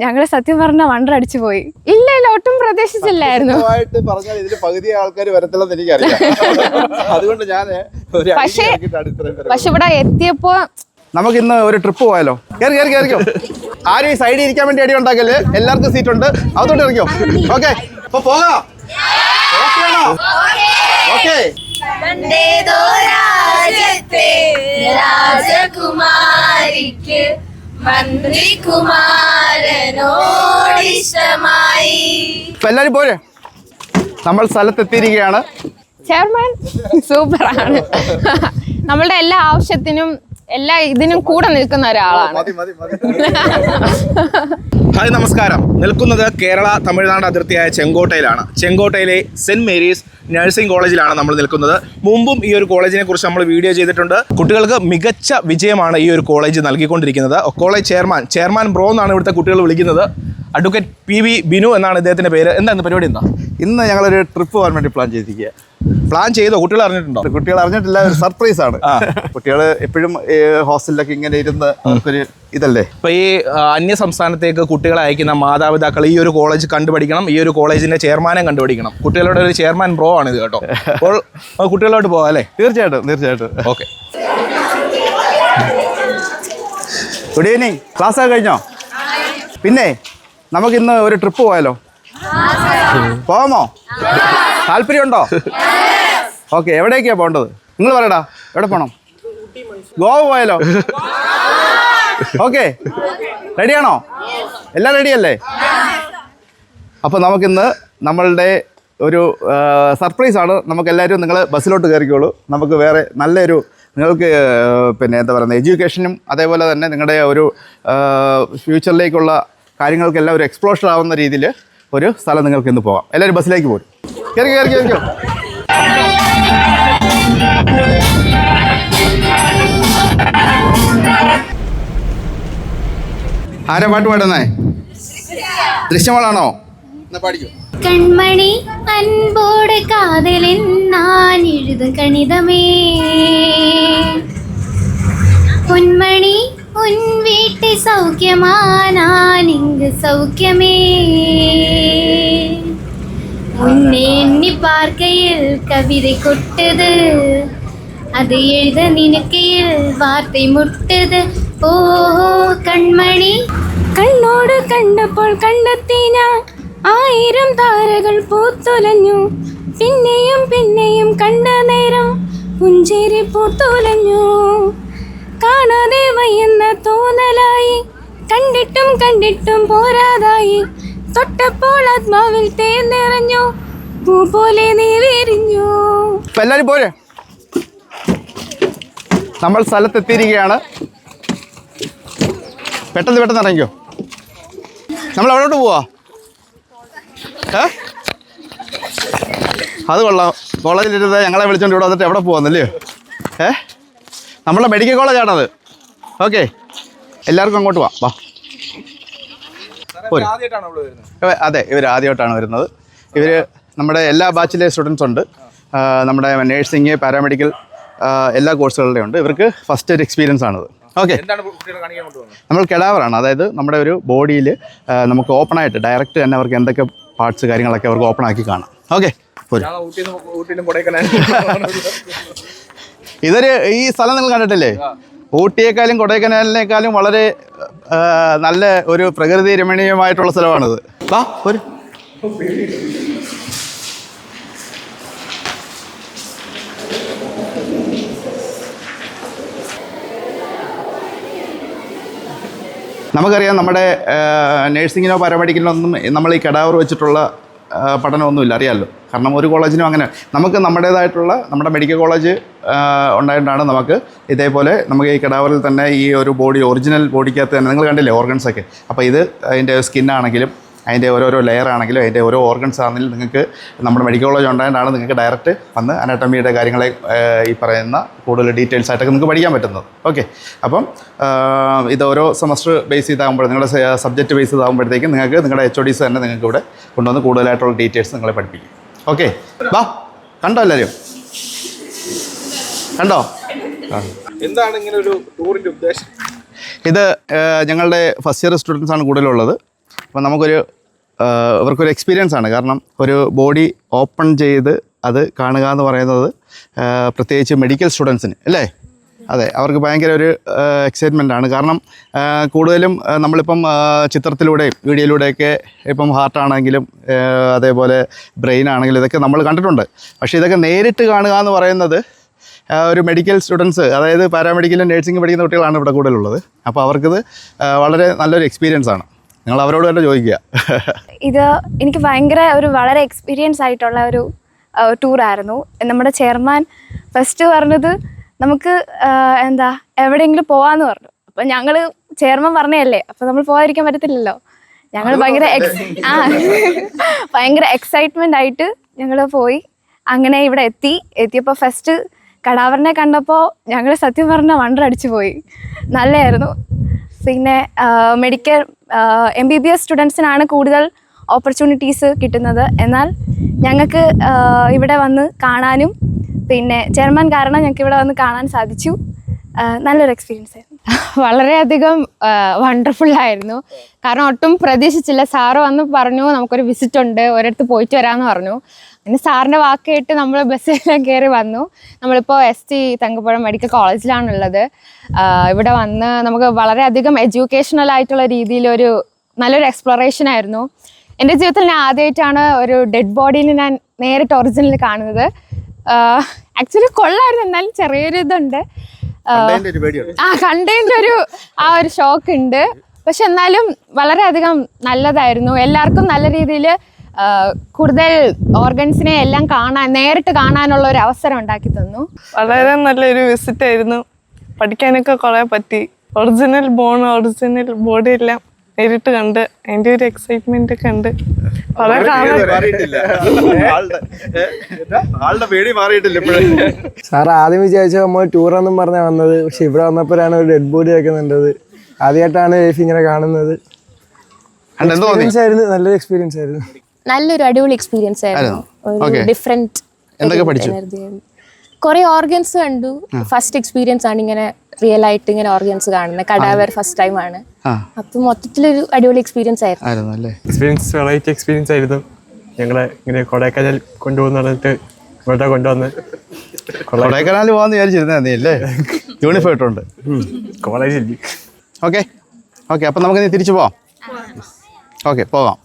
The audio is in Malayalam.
ഞങ്ങൾ സത്യം പറഞ്ഞ വണ്ടർ അടിച്ചു പോയി. ഇല്ല ഇല്ല ഒട്ടും പ്രതീക്ഷിച്ചില്ലായിരുന്നു. സത്യമായിട്ട് പറഞ്ഞാൽ ഇതിൽ പകുതി ആൾക്കാർ വരത്തില്ലെന്ന് എനിക്കറിയാം. അതുകൊണ്ട് ഞാൻ ഒരു പക്ഷേ- പക്ഷെ ഇവിടെ എത്തിയപ്പോ നമുക്ക് ഇന്ന് ഒരു ട്രിപ്പ് പോയാലോ? കയറി കയറി കയറിക്കോ ആരും ഈ സൈഡിൽ ഇരിക്കാൻ വേണ്ടി അടി ഉണ്ടാക്കൽ? എല്ലാവർക്കും സീറ്റ് ഉണ്ട്. അതോട്ട് ഇറങ്ങിയോ ഓക്കെ അപ്പൊ പോകാം. ഓക്കെ രാജകുമാരിക്ക് മന്ത്രി രാജകുമാരിക്ക് അപ്പൊ എല്ലാരും പോരെ. നമ്മൾ സ്ഥലത്തെത്തിയിരിക്കുകയാണ്. ചെയർമാൻ സൂപ്പറാണ്. നമ്മളുടെ എല്ലാ ആവശ്യത്തിനും എല്ലാ ഇതിനും കൂടെ നിൽക്കുന്ന ഒരാളാണ്. ഹായ് നമസ്കാരം. നിൽക്കുന്നത് കേരള തമിഴ്നാട് അതിർത്തിയായ ചെങ്കോട്ടയിലാണ്. ചെങ്കോട്ടയിലെ സെന്റ് മേരീസ് നഴ്സിംഗ് കോളേജിലാണ് നമ്മൾ നിൽക്കുന്നത്. മുമ്പും ഈ ഒരു കോളേജിനെ കുറിച്ച് നമ്മൾ വീഡിയോ ചെയ്തിട്ടുണ്ട്. കുട്ടികൾക്ക് മികച്ച വിജയമാണ് ഈ ഒരു കോളേജ് നൽകിക്കൊണ്ടിരിക്കുന്നത്. കോളേജ് ചെയർമാൻ ചെയർമാൻ ബ്രോ എന്നാണ് ഇവിടുത്തെ കുട്ടികൾ വിളിക്കുന്നത്. അഡ്വക്കേറ്റ് പി വി ബിനു എന്നാണ് ഇദ്ദേഹത്തിന്റെ പേര്. എന്താണ് പരിപാടി എന്താ? ഇന്ന് ഞങ്ങളൊരു ട്രിപ്പ് പോകാൻ വേണ്ടി പ്ലാൻ ചെയ്തിരിക്കുക പ്ലാൻ ചെയ്തോ? കുട്ടികൾ അറിഞ്ഞിട്ടുണ്ടോ? കുട്ടികൾ അറിഞ്ഞിട്ടില്ല ഒരു സർപ്രൈസ് ആണ്. കുട്ടികൾ എപ്പോഴും ഹോസ്റ്റലിലൊക്കെ ഇങ്ങനെ ഇരുന്ന് അവർക്കൊരു ഇതല്ലേ? ഇപ്പൊ ഈ ആ, അന്യ സംസ്ഥാനത്തേക്ക് കുട്ടികളെ അയക്കുന്ന മാതാപിതാക്കൾ ഈ ഒരു കോളേജ് കണ്ടുപഠിക്കണം ഈ ഒരു കോളേജിന്റെ ചെയർമാനെ കണ്ടുപഠിക്കണം. കുട്ടികളുടെ ഒരു ചെയർമാൻ ബ്രോ ആണ് ഇത് കേട്ടോ. അപ്പോൾ കുട്ടികളോട്ട് പോവാം അല്ലേ? തീർച്ചയായിട്ടും തീർച്ചയായിട്ടും. ഓക്കെ. ഗുഡ് ഈവനിങ് ക്ലാസ് ഒക്കെ കഴിഞ്ഞോ? പിന്നെ നമുക്ക് ഇന്ന് ഒരു ട്രിപ്പ് പോയാലോ? പോകാമോ താല്പര്യമുണ്ടോ? ഓക്കെ എവിടേക്കാ പോകേണ്ടത് നിങ്ങൾ പറയടാ എവിടെ പോണം? ഗോവ പോയാലോ? ഓക്കെ റെഡിയാണോ? എല്ലാം റെഡിയല്ലേ? അപ്പോൾ നമുക്കിന്ന് നമ്മളുടെ ഒരു സർപ്രൈസ് ആണ് നമുക്ക് എല്ലാവരും നിങ്ങൾ ബസ്സിലോട്ട് കയറിക്കോളൂ. നമുക്ക് വേറെ നല്ലൊരു നിങ്ങൾക്ക് പിന്നെ എന്താ പറയുന്നത് എഡ്യൂക്കേഷനും അതേപോലെ തന്നെ നിങ്ങളുടെ ഒരു ഫ്യൂച്ചറിലേക്കുള്ള കാര്യങ്ങൾക്കെല്ലാം ഒരു എക്സ്പ്ലോഷർ ആവുന്ന രീതിയിൽ ഒരു സ്ഥലം നിങ്ങൾക്ക് ഇന്ന് പോകാം എല്ലാവരും ബസ്സിലേക്ക് പോരും. കയറി കയറി കയറിക്കോ ആരാ പാട്ട് പാടുന്നേ? ദൃശ്യമാളാണോ? കൺമണി അൻപോട് കാതലിൻ നാൻ എഴുത കണിതമേ. പൊന്മണി ഉൻ വീട്ടിൽ സൗഖ്യമാ ഞാൻ സൗഖ്യമേ. உன்னை எண்ணி பார்க்கையில் கவிதை கொட்டுது அது எழுத நினைக்கையில் வார்த்தை മുട്ടുത് ഓഹോ കൺമണി കണ്ണോട് കണ്ടപ്പോൾ കണ്ടെത്തി ഞാൻ ആയിരം താരകൾ പൂത്തുലഞ്ഞു പിന്നെയും പിന്നെയും കണ്ട നേരം പുഞ്ചേരി പൂത്തുലഞ്ഞു കാണാതെ വയ്യുന്ന തോന്നലായി കണ്ടിട്ടും കണ്ടിട്ടും പോരാതായി തൊട്ടപ്പോൾ ആത്മാവിൽ നിറഞ്ഞു പൂ പോലെ നീ വിരിഞ്ഞു അപ്പം എല്ലാവരും പോരെ. നമ്മൾ സ്ഥലത്തെത്തിയിരിക്കുകയാണ്. പെട്ടെന്ന് പെട്ടെന്ന് ഇറങ്ങിക്കോ. നമ്മൾ എവിടോട്ട് പോവാ. അത് കൊള്ളാം. കോളേജിലിരുന്ന് ഞങ്ങളെ വിളിച്ചോണ്ട് ഇവിടെ വന്നിട്ട് എവിടെ പോവാന്നല്ലേ? ഏ? നമ്മളെ മെഡിക്കൽ കോളേജാണത്. ഓക്കെ. എല്ലാവർക്കും അങ്ങോട്ട് പോവാം വാ. പോര്. അതെ ഇവർ ആദ്യമായിട്ടാണ് വരുന്നത്. ഇവർ നമ്മുടെ എല്ലാ ബാച്ചിലെ സ്റ്റുഡൻസ് ഉണ്ട്. നമ്മുടെ നേഴ്സിംഗ് പാരാമെഡിക്കൽ എല്ലാ കോഴ്സുകളുടെയും ഉണ്ട്. ഇവർക്ക് ഫസ്റ്റ് ഒരു എക്സ്പീരിയൻസ് ആണത്. ഓക്കെ നമ്മൾ കെടാവറാണ് അതായത് നമ്മുടെ ഒരു ബോഡിയിൽ നമുക്ക് ഓപ്പൺ ആയിട്ട് ഡയറക്റ്റ് തന്നെ അവർക്ക് എന്തൊക്കെ പാർട്സ് കാര്യങ്ങളൊക്കെ അവർക്ക് ഓപ്പൺ ആക്കി കാണാം. ഓക്കെ ഇതൊരു ഈ സ്ഥലം നിങ്ങൾ കണ്ടിട്ടില്ലേ? ഊട്ടിയേക്കാളും കൊടൈക്കനാലിനേക്കാളും വളരെ നല്ല ഒരു പ്രകൃതി രമണീയമായിട്ടുള്ള സ്ഥലമാണിത്. വാ ഒരു നമുക്കറിയാം നമ്മുടെ നേഴ്സിങ്ങിനോ പാരാമെഡിക്കലിനോ ഒന്നും നമ്മൾ ഈ കടാവർ വെച്ചിട്ടുള്ള പഠനമൊന്നുമില്ല അറിയാമല്ലോ കാരണം ഒരു കോളേജിനും അങ്ങനെ നമുക്ക് നമ്മുടേതായിട്ടുള്ള നമ്മുടെ മെഡിക്കൽ കോളേജ് ഉണ്ടായിട്ടാണ് നമുക്ക് ഇതേപോലെ നമുക്ക് ഈ കിടാവറിൽ തന്നെ ഈ ഒരു ബോഡി ഒറിജിനൽ ബോഡിക്കകത്ത് തന്നെ നിങ്ങൾ കണ്ടില്ലേ ഓർഗൻസൊക്കെ? അപ്പോൾ ഇത് അതിന്റെ സ്കിന്നാണെങ്കിലും അതിന്റെ ഓരോരോ ലെയർ ആണെങ്കിലും അതിന്റെ ഓരോ ഓർഗൻസ് ആണെങ്കിലും നിങ്ങൾക്ക് നമ്മുടെ മെഡിക്കൽ കോളേജ് ഉണ്ടായതാണ് നിങ്ങൾക്ക് ഡയറക്റ്റ് വന്ന് അനാട്ടമിയുടെ കാര്യങ്ങളെ ഈ പറയുന്ന കൂടുതൽ ഡീറ്റെയിൽസ് ആയിട്ടൊക്കെ നിങ്ങൾക്ക് പഠിക്കാൻ പറ്റുന്നത്. ഓക്കെ അപ്പം ഇത് ഓരോ സെമസ്റ്റർ ബേസ് ചെയ്താകുമ്പോൾ നിങ്ങളുടെ സബ്ജക്റ്റ് ബേസ് ചെയ്താകുമ്പോഴത്തേക്കും നിങ്ങൾക്ക് നിങ്ങളുടെ എച്ച് ഒ ഡീസ് തന്നെ നിങ്ങൾക്ക് ഇവിടെ കൊണ്ടുവന്ന് കൂടുതലായിട്ടുള്ള ഡീറ്റെയിൽസ് നിങ്ങളെ പഠിപ്പിക്കും. ഓക്കെ വാ കണ്ടോ എല്ലാവരും കണ്ടോ? എന്താണ് ഇങ്ങനെ ഒരു ടൂറിന്റെ ഉദ്ദേശം? ഇത് ഞങ്ങളുടെ ഫസ്റ്റ് ഇയർ സ്റ്റുഡൻസ് ആണ് കൂടുതലുള്ളത്. അപ്പം നമുക്കൊരു ഇവർക്കൊരു എക്സ്പീരിയൻസ് ആണ്. കാരണം ഒരു ബോഡി ഓപ്പൺ ചെയ്ത് അത് കാണുക എന്ന് പറയുന്നത് പ്രത്യേകിച്ച് മെഡിക്കൽ സ്റ്റുഡൻസിന് അല്ലേ? അതെ അവർക്ക് ഭയങ്കര ഒരു എക്സൈറ്റ്മെന്റ് ആണ്. കാരണം കൂടുതലും നമ്മളിപ്പം ചിത്രത്തിലൂടെയും വീഡിയോയിലൂടെയൊക്കെ ഇപ്പം ഹാർട്ടാണെങ്കിലും അതേപോലെ ബ്രെയിൻ ആണെങ്കിലും ഇതൊക്കെ നമ്മൾ കണ്ടിട്ടുണ്ട്. പക്ഷേ ഇതൊക്കെ നേരിട്ട് കാണുക എന്ന് പറയുന്നത് ഒരു മെഡിക്കൽ സ്റ്റുഡൻസ് അതായത് പാരാമെഡിക്കലും നേഴ്സിംഗ് പഠിക്കുന്ന കുട്ടികളാണ് ഇവിടെ കൂടുതലുള്ളത്. അപ്പോൾ അവർക്കിത് വളരെ നല്ലൊരു എക്സ്പീരിയൻസ് ആണ്. നിങ്ങൾ അവരോട് തന്നെ ചോദിക്കുക. ഇത് എനിക്ക് ഭയങ്കര ഒരു വളരെ എക്സ്പീരിയൻസ് ആയിട്ടുള്ള ഒരു ടൂറായിരുന്നു നമ്മുടെ ചെയർമാൻ ഫസ്റ്റ് പറഞ്ഞത് നമുക്ക് എന്താ എവിടെയെങ്കിലും പോവാന്ന് പറഞ്ഞു. അപ്പം ഞങ്ങൾ ചെയർമാൻ പറഞ്ഞതല്ലേ അപ്പം നമ്മൾ പോകാതിരിക്കാൻ പറ്റത്തില്ലല്ലോ. ഞങ്ങൾ ഭയങ്കര എക്സ് ആ ഭയങ്കര എക്സൈറ്റ്മെന്റ് ആയിട്ട് ഞങ്ങൾ പോയി. അങ്ങനെ ഇവിടെ എത്തി. എത്തിയപ്പോൾ ഫസ്റ്റ് കടാവറിനെ കണ്ടപ്പോൾ ഞങ്ങൾ സത്യം പറഞ്ഞ വണ്ടർ അടിച്ചു പോയി. നല്ലതായിരുന്നു പിന്നെ medical M B B S സ്റ്റുഡൻസിനാണ് കൂടുതൽ ഓപ്പർച്യൂണിറ്റീസ് കിട്ടുന്നത്. എന്നാൽ ഞങ്ങൾക്ക് ഇവിടെ വന്ന് കാണാനും പിന്നെ ചെയർമാൻ കാരണം ഞങ്ങൾക്ക് ഇവിടെ വന്ന് കാണാൻ സാധിച്ചു. നല്ലൊരു എക്സ്പീരിയൻസ് ആയിരുന്നു. വളരെയധികം വണ്ടർഫുൾ ആയിരുന്നു. കാരണം ഒട്ടും പ്രതീക്ഷിച്ചില്ല. സാറ് വന്ന് പറഞ്ഞു നമുക്കൊരു വിസിറ്റ് ഉണ്ട്. ഒരിടത്ത് പോയിട്ട് വരാമെന്ന് പറഞ്ഞു. പിന്നെ സാറിന്റെ വാക്ക് കേട്ട് നമ്മൾ ബസ്സിലെല്ലാം കയറി വന്നു. നമ്മളിപ്പോൾ എസ് ടി തങ്കപ്പുഴ മെഡിക്കൽ കോളേജിലാണുള്ളത് ഇവിടെ വന്ന് നമുക്ക് വളരെയധികം എഡ്യൂക്കേഷണൽ ആയിട്ടുള്ള രീതിയിലൊരു നല്ലൊരു എക്സ്പ്ലോറേഷൻ ആയിരുന്നു. എന്റെ ജീവിതത്തിൽ ഞാൻ ആദ്യമായിട്ടാണ് ഒരു ഡെഡ് ബോഡീനെ ഞാൻ നേരിട്ട് ഒറിജിനൽ കാണുന്നത്. ആക്ച്വലി കൊള്ളായിരുന്നു. എന്നാലും ചെറിയൊരു ഇതുണ്ട് ആ കണ്ടതിന്റെ ഒരു ആ ഒരു ഷോക്ക് ഉണ്ട്. പക്ഷെ എന്നാലും വളരെയധികം നല്ലതായിരുന്നു. എല്ലാവർക്കും നല്ല രീതിയിൽ കൂടുതൽ ഓർഗൻസിനെ എല്ലാം കാണാൻ നേരിട്ട് കാണാനുള്ള ഒരു അവസരം ഉണ്ടാക്കി തന്നു. വളരെ നല്ലൊരു വിസിറ്റ് ആയിരുന്നു. പഠിക്കാനൊക്കെ കുറേ പറ്റി. ഒറിജിനൽ ബോൺ ഒറിജിനൽ ബോഡി എല്ലാം നേരിട്ട് കണ്ട് അതിന്റെ ഒരു എക്സൈറ്റ്മെന്റ് ഒക്കെ ഉണ്ട്. കുറെ കാണാൻ ആളുടെ പേടി മാറിയിട്ടില്ല ഇപ്പോഴും. സാർ ആദ്യം വിചാരിച്ച നമ്മൾ ടൂറെന്നും പറഞ്ഞാൽ വന്നത് പക്ഷെ ഇവിടെ വന്നപ്പോഴാണ് ഒരു ഡെഡ് ബോഡി വെക്കുന്നുണ്ടത്. ആദ്യമായിട്ടാണ് ലൈഫ് ഇങ്ങനെ കാണുന്നത്. എക്സ്പീരിയൻസ് ആയിരുന്നു നല്ലൊരു എക്സ്പീരിയൻസ് ആയിരുന്നു. നല്ലൊരു അടിപൊളി എക്സ്പീരിയൻസ് ആയിരുന്നു. ഒരു ഡിഫറെന്റ് എന്തൊക്കെ പഠിച്ചു? കുറെ ഓർഗൻസ് കണ്ടു. ഫസ്റ്റ് എക്സ്പീരിയൻസ് ആണ് ഇങ്ങനെ റിയൽ ആയിട്ട് ഇങ്ങനെ ഓർഗൻസ് കാണുന്നത് കടാവർ ഫസ്റ്റ് ടൈം ആണ്. അപ്പൊ മൊത്തത്തിലൊരു അടിപൊളി എക്സ്പീരിയൻസ് ആയിരുന്നു. എക്സ്പീരിയൻസ് വെറൈറ്റി എക്സ്പീരിയൻസ് ആയിരുന്നു. ഞങ്ങളെ ഇങ്ങനെ കൊടൈക്കനാൽ കൊണ്ടുപോകുന്ന പറഞ്ഞിട്ട് ഇവിടെ കൊണ്ടുവന്ന് കൊടൈക്കനാൽ പോകാന്ന് വിചാരിച്ചിരുന്നേ നീ അല്ലേ? യൂണിഫോം ഇട്ടുണ്ട് കോളേജിൽ. ഓക്കെ ഓക്കെ അപ്പൊ നമുക്ക് ഇനി തിരിച്ചു പോവാം. ഓക്കെ പോകാം